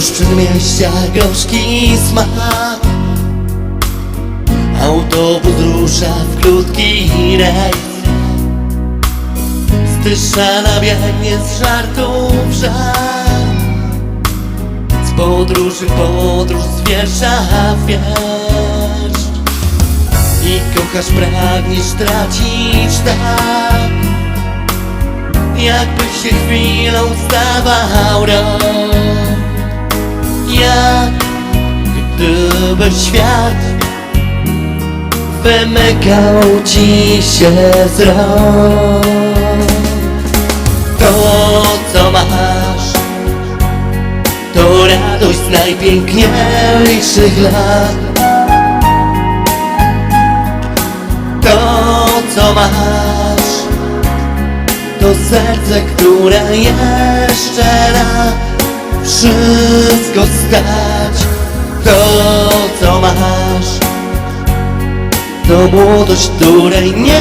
Wzdłuż przedmieścia gorzki smak. Autobus rusza w krótki rejs. Styszana biegnie z żartów żart Z podróży podróż zwiersza wiersz. I kochasz, pragniesz tracić tak. Jakby się chwilą stawał rok Jak gdyby świat Wymykał ci się z rąk To co masz To radość z najpiękniejszych lat. To co masz To serce, które jeszcze na wszystko stać To co masz. To młodość, której nie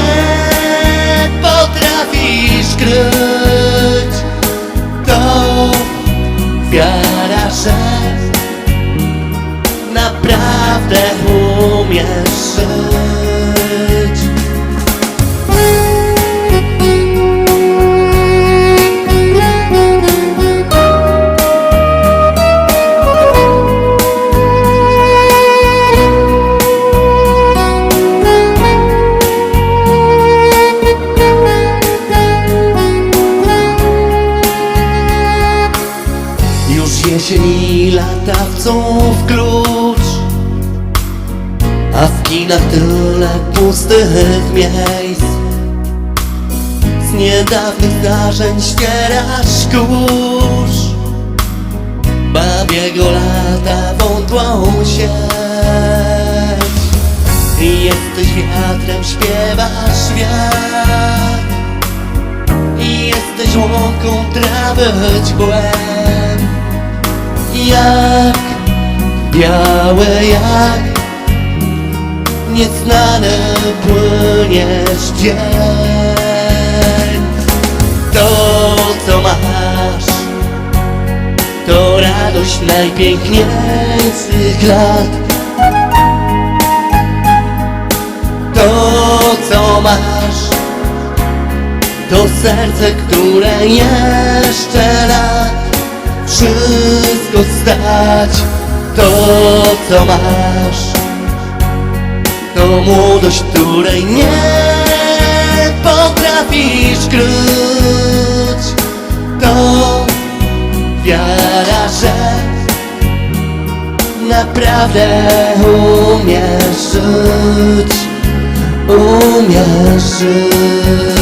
potrafisz kryć. To wiara, że naprawdę umiesz żyć Już jesień i latawców klucz A w kinach tyle pustych miejsc. Z niedawnych zdarzeń ścierasz kurz Babiego lata wątłą sieć Jesteś wiatrem, śpiewasz świat I jesteś łąką trawy dźgłem Jak białe jak. Nieznany płyniesz dzień. To co masz To radość najpiękniejszych lat. To co masz To serce, które jeszcze lat Wszystko stać To co masz To młodość, której nie potrafisz kryć. To wiara, że Naprawdę umiesz żyć Umiesz żyć